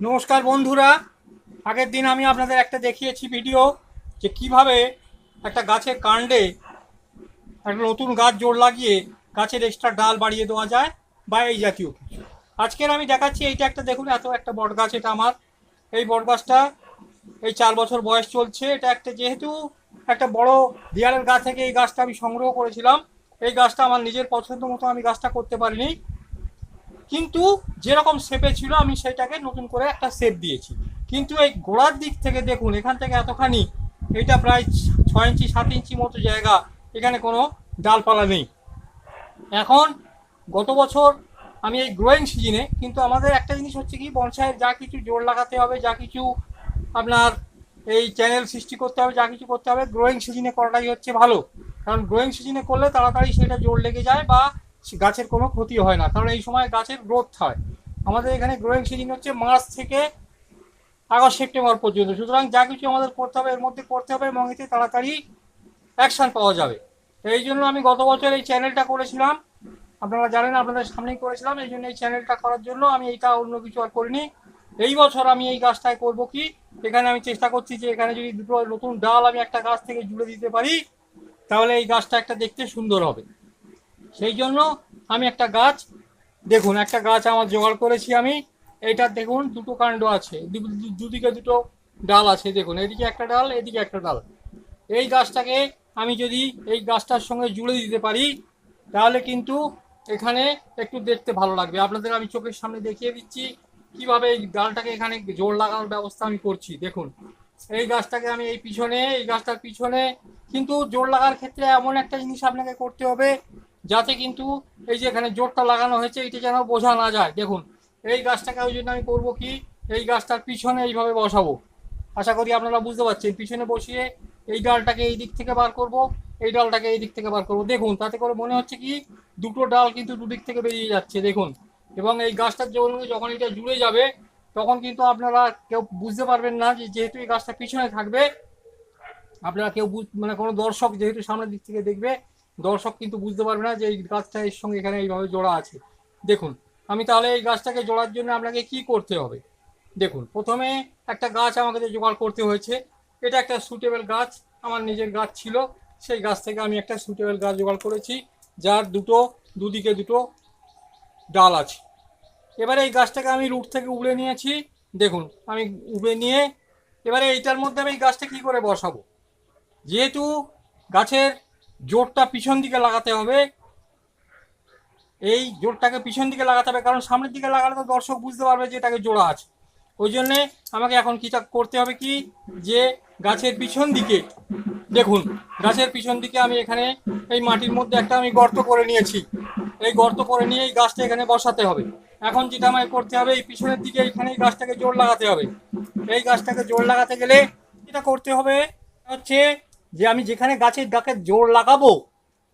নমস্কার বন্ধুরা। আগের দিন আমি আপনাদের একটা দেখিয়েছি ভিডিও যে কীভাবে একটা গাছের কাণ্ডে একটা নতুন গাছ জোর লাগিয়ে গাছের এক্সট্রা ডাল বাড়িয়ে দেওয়া যায় বা এই জাতীয় কিছু। আজকের আমি দেখাচ্ছি এইটা একটা, দেখুন, এত একটা বট গাছ এটা আমার। এই বট গাছটা এই চার বছর বয়স চলছে। এটা একটা যেহেতু একটা বড় দেয়ালের গাছ থেকে এই গাছটা আমি সংগ্রহ করেছিলাম। এই গাছটা আমার নিজের পছন্দ মতো আমি গাছটা করতে পারিনি। কিন্তু যেরকম শেপে ছিল, আমি সেটাকে নতুন করে একটা শেপ দিয়েছি। কিন্তু এই গোড়ার দিক থেকে দেখুন, এখান থেকে এতখানি, এটা প্রায় ছয় ইঞ্চি, সাত ইঞ্চি মতো জায়গা, এখানে কোনো ডালপালা নেই। এখন গত বছর আমি এই গ্রোয়িং সিজনে কিন্তু আমাদের একটা জিনিস হচ্ছে কি, বনসাইয়ের যা কিছু জোর লাগাতে হবে, যা কিছু আপনার এই চ্যানেল সৃষ্টি করতে হবে, যা কিছু করতে হবে গ্রোয়িং সিজনে করাটাই হচ্ছে ভালো। কারণ গ্রোয়িং সিজনে করলে তাড়াতাড়ি সেটা জোর লেগে যায় বা গাছের কোনো ক্ষতি হয় না, কারণ এই সময় গাছের গ্রোথ হয়। আমাদের এখানে গ্রোয়িং সিজন হচ্ছে মার্চ থেকে আগস্ট, সেপ্টেম্বর পর্যন্ত। সুতরাং যা কিছু আমাদের করতে হবে, এর মধ্যে করতে হবে এবং এতে তাড়াতাড়ি অ্যাকশন পাওয়া যাবে। এই জন্য আমি গত বছর এই চ্যানেলটা করেছিলাম। আপনারা জানেন, আপনাদের সামনেই করেছিলাম। এই জন্য এই চ্যানেলটা করার জন্য আমি এইটা অন্য কিছু আর করিনি। এই বছর আমি এই গাছটায় করব কি? এখানে আমি চেষ্টা করছি যে এখানে যদি দুটো নতুন ডাল আমি একটা গাছ থেকে জুড়ে দিতে পারি, তাহলে এই গাছটা একটা দেখতে সুন্দর হবে। সেই জন্য আমি একটা গাছ, দেখুন, একটা গাছ আমার জোগাড় করেছি আমি। এইটার দেখুন, দুটো কাণ্ড আছে। দুদিকে দুটো ডাল আছে, দেখুন। এদিকে একটা ডাল, এদিকে একটা ডাল। এই গাছটাকে আমি যদি এই গাছটার সঙ্গে জুড়ে দিতে পারি, তাহলে কিন্তু এখানে একটু দেখতে ভালো লাগবে। আপনাদের আমি চোখের সামনে দেখিয়ে দিচ্ছি কীভাবে এই ডালটাকে এখানে জোর লাগানোর ব্যবস্থা আমি করছি। দেখুন, এই গাছটাকে আমি এই পিছনে, এই গাছটার পিছনে কিন্তু জোর লাগার ক্ষেত্রে এমন একটা জিনিস আপনাকে করতে হবে যাতে কিন্তু এই যে এখানে জোরটা লাগানো হয়েছে, এটা যেন বোঝা না যায়। দেখুন, এই গাছটাকে ওই জন্য আমি করব কি, এই গাছটার পিছনে এইভাবে বসাবো। আশা করি আপনারা বুঝতে পারছেন, পিছনে বসিয়ে এই ডালটাকে এই দিক থেকে বার করব, এই ডালটাকে এই দিক থেকে বার করব। দেখুন, তাতে করে মনে হচ্ছে কি, দুটো ডাল কিন্তু দুদিক থেকে বেরিয়ে যাচ্ছে, দেখুন। এবং এই গাছটার জন্য যখন এটা জুড়ে যাবে, তখন কিন্তু আপনারা কেউ বুঝতে পারবেন না যে যেহেতু এই গাছটা পিছনে থাকবে, আপনারা কেউ মানে কোনো দর্শক যেহেতু সামনের দিক থেকে দেখবে দর্শক কিন্তু বুঝতে পারবে না যে এই গাছটা এর সঙ্গে এখানে এইভাবে জোড়া আছে। দেখুন, আমি তাহলে এই গাছটাকে জোড়ার জন্য আপনাকে কি করতে হবে? দেখুন, প্রথমে একটা গাছ আমাকে জোগাড় করতে হয়েছে। এটা একটা সুটেবল গাছ, আমার নিজের গাছ ছিল। সেই গাছ থেকে আমি একটা সুটেবল গাছ জোগাড় করেছি, যার দুটো, দুদিকে দুটো ডাল আছে। এবারে এই গাছটাকে আমি রুট থেকে উড়ে নিয়েছি। দেখুন, আমি উড়ে নিয়ে এবারে এইটার মধ্যে আমি এই গাছটা কী করে বসাবো? যেহেতু গাছের জোরটা পিছন দিকে লাগাতে হবে। এই জোরটাকে পিছন দিকে লাগাতে হবে, কারণ সামনের দিকে লাগালে তো দর্শক বুঝতে পারবে যে এটাকে জোড়া আছে। ওই জন্যে আমাকে এখন কিটা করতে হবে কি, যে গাছের পিছন দিকে, দেখুন, গাছের পিছন দিকে আমি এখানে এই মাটির মধ্যে একটা আমি গর্ত করে নিয়েছি। এই গর্ত করে নিয়ে এই গাছটা এখানে বসাতে হবে। এখন যেটা আমাকে করতে হবে, এই পিছনের দিকে এখানে এই গাছটাকে জোর লাগাতে হবে। এই গাছটাকে জোর লাগাতে গেলে যেটা করতে হবে হচ্ছে যে আমি যেখানে গাছের ডাকে জোর লাগাবো,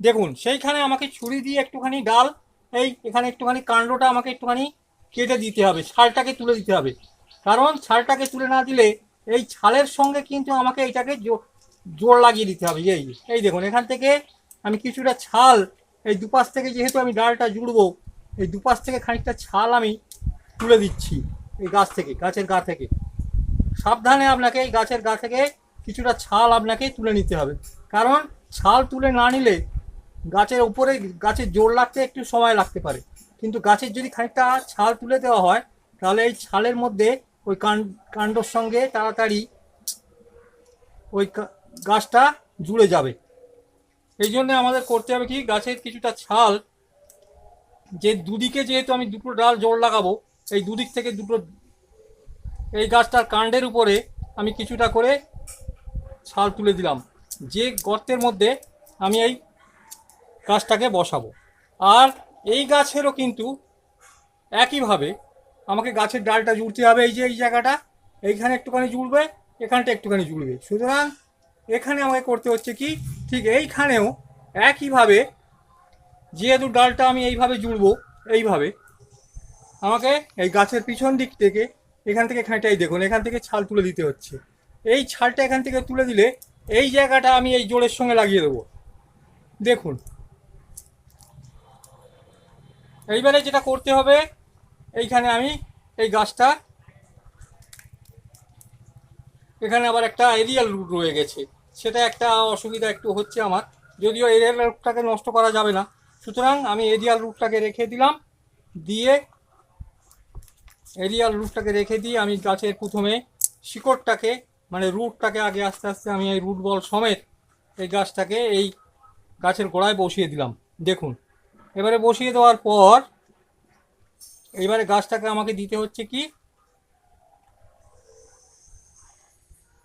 দেখুন, সেইখানে আমাকে ছুরি দিয়ে একটুখানি ডাল, এই এখানে একটুখানি কাণ্ডটা আমাকে একটুখানি কেটে দিতে হবে, ছালটাকে তুলে দিতে হবে। কারণ ছালটাকে তুলে না দিলে এই ছালের সঙ্গে কিন্তু আমাকে এইটাকে জো- জোর লাগিয়ে দিতে হবে। এই এই দেখুন, এখান থেকে আমি কিছুটা ছাল, এই দুপাশ থেকে যেহেতু আমি ডালটা জুড়বো, এই দুপাশ থেকে খানিকটা ছাল আমি তুলে দিচ্ছি এই গাছ থেকে, গাছের গা থেকে। সাবধানে আপনাকে এই গাছের গা থেকে কিছুটা ছাল আপনাকে তুলে নিতে হবে। কারণ ছাল তুলে না নিলে গাছের উপরে, গাছের জোর লাগতে একটু সময় লাগতে পারে। কিন্তু গাছের যদি খানিকটা ছাল তুলে দেওয়া হয়, তাহলে এই ছালের মধ্যে ওই কাণ্ডর সঙ্গে তাড়াতাড়ি ওই গাছটা জুড়ে যাবে। এই জন্য আমাদের করতে হবে কি, গাছের কিছুটা ছাল, যে দুদিকে যেহেতু আমি দুটো ডাল জোর লাগাবো, এই দুদিক থেকে দুটো, এই গাছটার কাণ্ডের উপরে আমি কিছুটা করে ছাল তুলে দিলাম। যে গর্তের মধ্যে আমি এই গাছটাকে বসাবো। আর এই গাছেরও কিন্তু একইভাবে আমাকে গাছের ডালটা জুড়তে হবে এই যে, এই জায়গাটা। এইখানে একটুখানি জুড়বে, এখানটা একটুখানি জুড়বে। সুতরাং এখানে আমাকে করতে হচ্ছে কি? ঠিক এইখানেও একইভাবে যেহেতু ডালটা আমি এইভাবে জুড়বো, এইভাবে আমাকে এই গাছের পিছন দিক থেকে, এখান থেকে খানিকটাই দেখুন, এখান থেকে ছাল তুলে দিতে হচ্ছে। এই ছালটা এখান থেকে তুলে দিলে এই জায়গাটা আমি এই জোরের সঙ্গে লাগিয়ে দেবো। দেখুন। এইবারে যেটা করতে হবে, এইখানে আমি এই গাছটা, এখানে আবার একটা এরিয়াল রুট রয়ে গেছে। সেটা একটা অসুবিধা একটু হচ্ছে আমার। যদিও এরিয়াল রুটটাকে নষ্ট করা যাবে না। সুতরাং আমি এরিয়াল রুটটাকে রেখে দিলাম। দিয়ে এরিয়াল রুটটাকে রেখে দিয়ে আমি গাছের প্রথমে শিকড়টাকে মানে রুটটাকে আগে আস্তে আস্তে আমি এই রুট বল সমেত এই গাছটাকে এই গাছের গোড়ায় বসিয়ে দিলাম। দেখুন, এবারে বসিয়ে দেওয়ার পর এবারে গাছটাকে আমাকে দিতে হচ্ছে কি?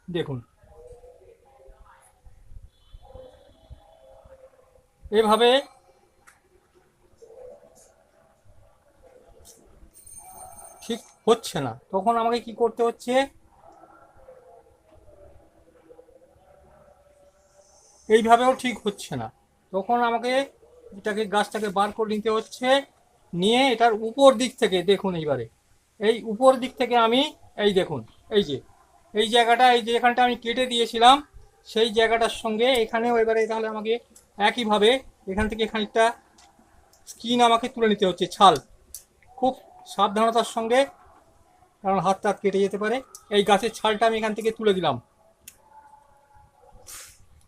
দেখুন, এভাবে ঠিক হচ্ছে না। তখন আমাকে কি করতে হচ্ছে? এইভাবেও ঠিক হচ্ছে না। তখন আমাকে এটাকে, গাছটাকে বার করে নিতে হচ্ছে। নিয়ে এটার উপর দিক থেকে দেখুন এইবারে। এই উপর দিক থেকে আমি, এই দেখুন, এই যে, এই জায়গাটা, এই যে এখানটা আমি কেটে দিয়েছিলাম, সেই জায়গাটার সঙ্গে এখানেও এবারে তাহলে আমাকে একইভাবে এখান থেকে খানিকটা স্কিন আমাকে তুলে নিতে হচ্ছে, ছাল। খুব সাবধানতার সঙ্গে, কারণ হাত টাত কেটে যেতে পারে। এই গাছের ছালটা আমি এখান থেকে তুলে দিলাম।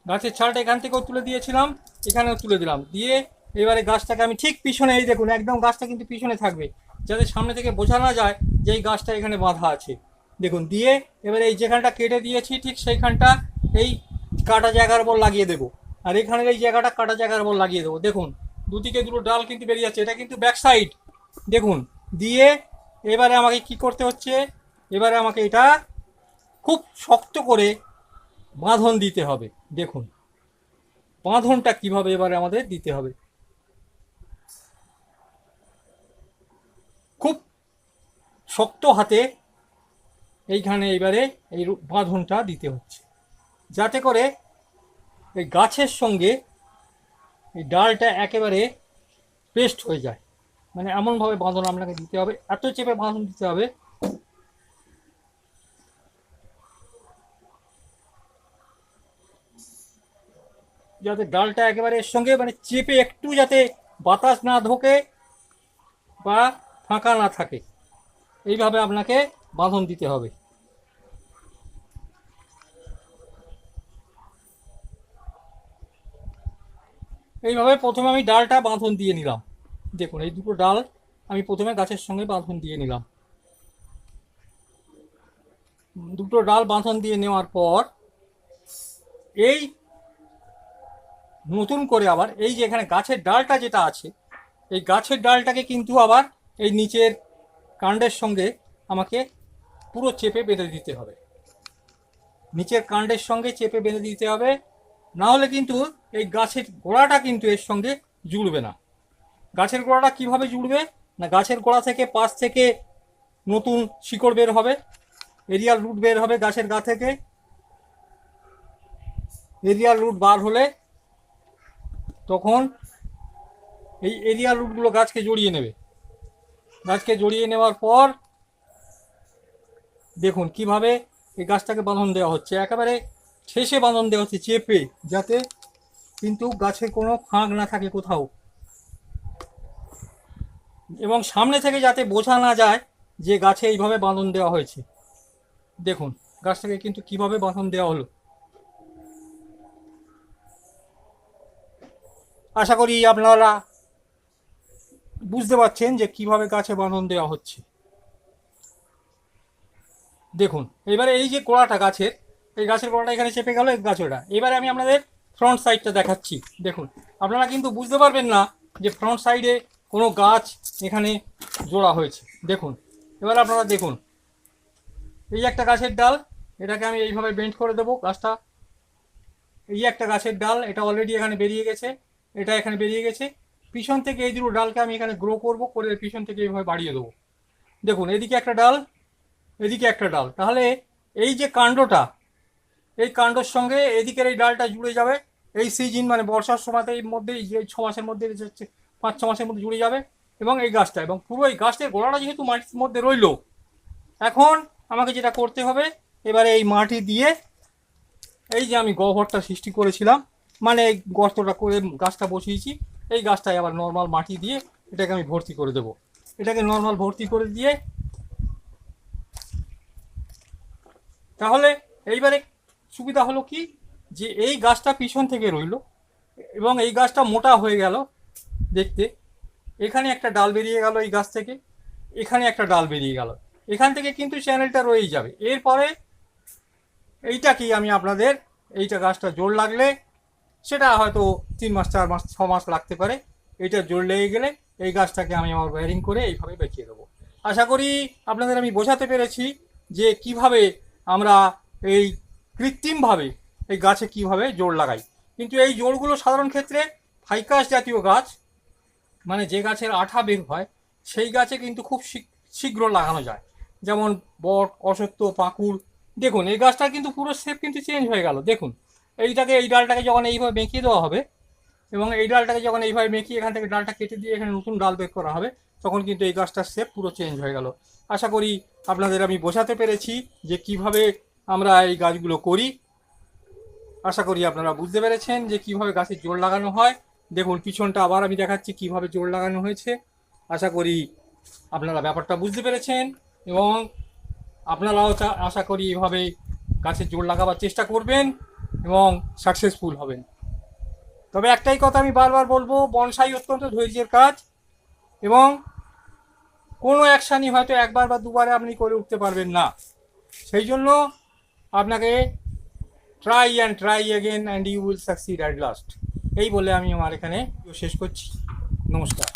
গাছের ছালটা এখান থেকেও তুলে দিয়েছিলাম, এখানেও তুলে দিলাম। দিয়ে এবারে গাছটাকে আমি ঠিক পিছনে, এই দেখুন, একদম গাছটা কিন্তু পিছনে থাকবে, যাতে সামনে থেকে বোঝা না যায় যে এই গাছটা এখানে বাঁধা আছে। দেখুন, দিয়ে এবারে এই যেখানটা কেটে দিয়েছি, ঠিক সেইখানটা এই কাটা জায়গার উপর লাগিয়ে দেবো। আর এখানের এই জায়গাটা কাটা জায়গার উপর লাগিয়ে দেবো। দেখুন, দুদিকে দুটো ডাল কিন্তু বেরিয়ে যাচ্ছে, এটা কিন্তু ব্যাক সাইড দেখুন, দিয়ে এবারে আমাকে কি করতে হচ্ছে? এবারে আমাকে এটা খুব শক্ত করে বাঁধন দিতে হবে। দেখুন, বাঁধনটা কীভাবে এবারে আমাদের দিতে হবে। খুব শক্ত হাতে এইখানে এবারে এই বাঁধনটা দিতে হচ্ছে। যাতে করে এই গাছের সঙ্গে এই ডালটা একেবারে পেস্ট হয়ে যায়। মানে এমনভাবে বাঁধন আপনাকে দিতে হবে। এত চেপে বাঁধন দিতে হবে যাতে ডালটা একেবারে এর সঙ্গে মানে চেপে একটু যাতে বাতাস না ঢোকে বা ফাঁকা না থাকে। এইভাবে আপনাকে বাঁধন দিতে হবে। এইভাবে প্রথমে আমি ডালটা বাঁধন দিয়ে নিলাম। দেখুন, এই দুটো ডাল আমি প্রথমে গাছের সঙ্গে বাঁধন দিয়ে নিলাম। দুটো ডাল বাঁধন দিয়ে নেওয়ার পর এই নতুন করে আবার এই যে এখানে গাছের ডালটা যেটা আছে, এই গাছের ডালটাকে কিন্তু আবার এই নিচের কাণ্ডের সঙ্গে আমাকে পুরো চেপে বেঁধে দিতে হবে। নিচের কাণ্ডের সঙ্গে চেপে বেঁধে দিতে হবে, না হলে কিন্তু এই গাছের গোড়াটা কিন্তু এর সঙ্গে জুড়বে না। গাছের গোড়াটা কীভাবে জুড়বে? না, গাছের গোড়া থেকে পাশ থেকে নতুন শিকড় বের হবে, এরিয়াল রুট বের হবে গাছের গা থেকে। এরিয়াল রুট বার হলে তখন এই এরিয়াল রুটগুলো গাছকে জড়িয়ে নেবে। গাছকে জড়িয়ে নেওয়ার পর দেখুন কীভাবে এই গাছটাকে বাঁধন দেওয়া হচ্ছে। একেবারে শেষে বাঁধন দেওয়া হচ্ছে চেপে, যাতে কিন্তু গাছে কোনো ফাঁক না থাকে কোথাও। এবং সামনে থেকে যাতে বোঝা না যায় যে গাছে এইভাবে বাঁধন দেওয়া হয়েছে। দেখুন গাছটাকে কিন্তু কীভাবে বাঁধন দেওয়া হলো। আশা করি আপনারা বুঝতে পারছেন যে কীভাবে গাছে বাঁধন দেওয়া হচ্ছে। দেখুন, এবারে এই যে গোড়াটা গাছের, এই গাছের গোড়াটা এখানে চেপে গেল, এই গাছটা। এবারে আমি আপনাদের ফ্রন্ট সাইডটা দেখাচ্ছি। দেখুন, আপনারা কিন্তু বুঝতে পারবেন না যে ফ্রন্ট সাইডে কোনো গাছ এখানে জোড়া হয়েছে। দেখুন, এবার আপনারা দেখুন। এই একটা গাছের ডাল, এটাকে আমি এইভাবে বেন্ড করে দেবো। গাছটা এই একটা গাছের ডাল, এটা অলরেডি এখানে বেরিয়ে গেছে। এটা এখানে বেরিয়ে গেছে। পিছন থেকে এই দুটো ডালকে আমি এখানে গ্রো করব, করে পিছন থেকে এইভাবে বাড়িয়ে দেবো। দেখুন, এদিকে একটা ডাল, এদিকে একটা ডাল। তাহলে এই যে কাণ্ডটা, এই কাণ্ডর সঙ্গে এদিকের এই ডালটা জুড়ে যাবে। এই সিজন মানে বর্ষার সময়তে এই মধ্যে যে ছ মাসের মধ্যে পাঁচ ছ মাসের মধ্যে জুড়ে যাবে এবং এই গাছটা। এবং পুরো এই গাছটার গোড়াটা যেহেতু মাটির মধ্যে রইল, এখন আমাকে যেটা করতে হবে, এবারে এই মাটি দিয়ে এই যে আমি গহ্বরটা সৃষ্টি করেছিলাম মানে এই গর্তটা করে গাছটা বসিয়েছি। এই গাছটায় আবার নর্মাল মাটি দিয়ে এটাকে আমি ভর্তি করে দেবো। এটাকে নর্মাল ভর্তি করে দিয়ে তাহলে এইবারে সুবিধা হলো কি? যে এই গাছটা পিছন থেকে রইল এবং এই গাছটা মোটা হয়ে গেল দেখতে। এখানে একটা ডাল বেরিয়ে গেল এই গাছ থেকে। এখানে একটা ডাল বেরিয়ে গেল। এখান থেকে কিন্তু চ্যানেলটা রয়েই যাবে। এরপরে এইটাকেই আমি আপনাদের এইটা গাছটা জোর লাগলে সেটা হয়তো তিন মাস, চার মাস, ছ মাস লাগতে পারে। এটা জোর লেগে গেলে এই গাছটাকে আমি আমার ওয়ারিং করে এইভাবে বেঁকিয়ে দেবো। আশা করি আপনাদের আমি বোঝাতে পেরেছি যে কীভাবে আমরা এই কৃত্রিমভাবে এই গাছে কীভাবে জোর লাগাই। কিন্তু এই জোরগুলো সাধারণ ক্ষেত্রে ফাইকাস জাতীয় গাছ মানে যে গাছের আঠা বের হয়, সেই গাছে কিন্তু খুব শীঘ্র- শীঘ্র লাগানো যায়। যেমন বট অসত্য পাকুড়, দেখুন, এই গাছটা কিন্তু পুরো শেপ কিন্তু চেঞ্জ হয়ে গেল। দেখুন এইটাকে, এই ডালটাকে যখন এইভাবে বেঁকিয়ে দেওয়া হবে, এবং এই ডালটাকে যখন এইভাবে মেকিয়ে এখান থেকে ডালটা কেটে দিয়ে এখানে নতুন ডাল বের করা হবে, তখন কিন্তু এই গাছটার শেপ পুরো চেঞ্জ হয়ে গেল। আশা করি আপনাদের আমি বোঝাতে পেরেছি যে কীভাবে আমরা এই গাছগুলো করি। আশা করি আপনারা বুঝতে পেরেছেন যে কীভাবে গাছের জোর লাগানো হয়। দেখুন, পিছনটা আবার আমি দেখাচ্ছি কীভাবে জোর লাগানো হয়েছে। আশা করি আপনারা ব্যাপারটা বুঝতে পেরেছেন, এবং আপনারাও আশা করি এভাবে গাছের জোর লাগাবার চেষ্টা করবেন। এবং সাকসেসফুল হবেন তবে একটাই কথা আমি বারবার বলব, বনসাই অত্যন্ত ধৈর্যের কাজ এবং কোনো অ্যাকশানই হয়তো একবার বা দুবারে আপনি করে উঠতে পারবেন না। সেই জন্য আপনাকে try and try again and you will succeed at last এই বলে আমি আমার এখানে শেষ করছি। নমস্কার।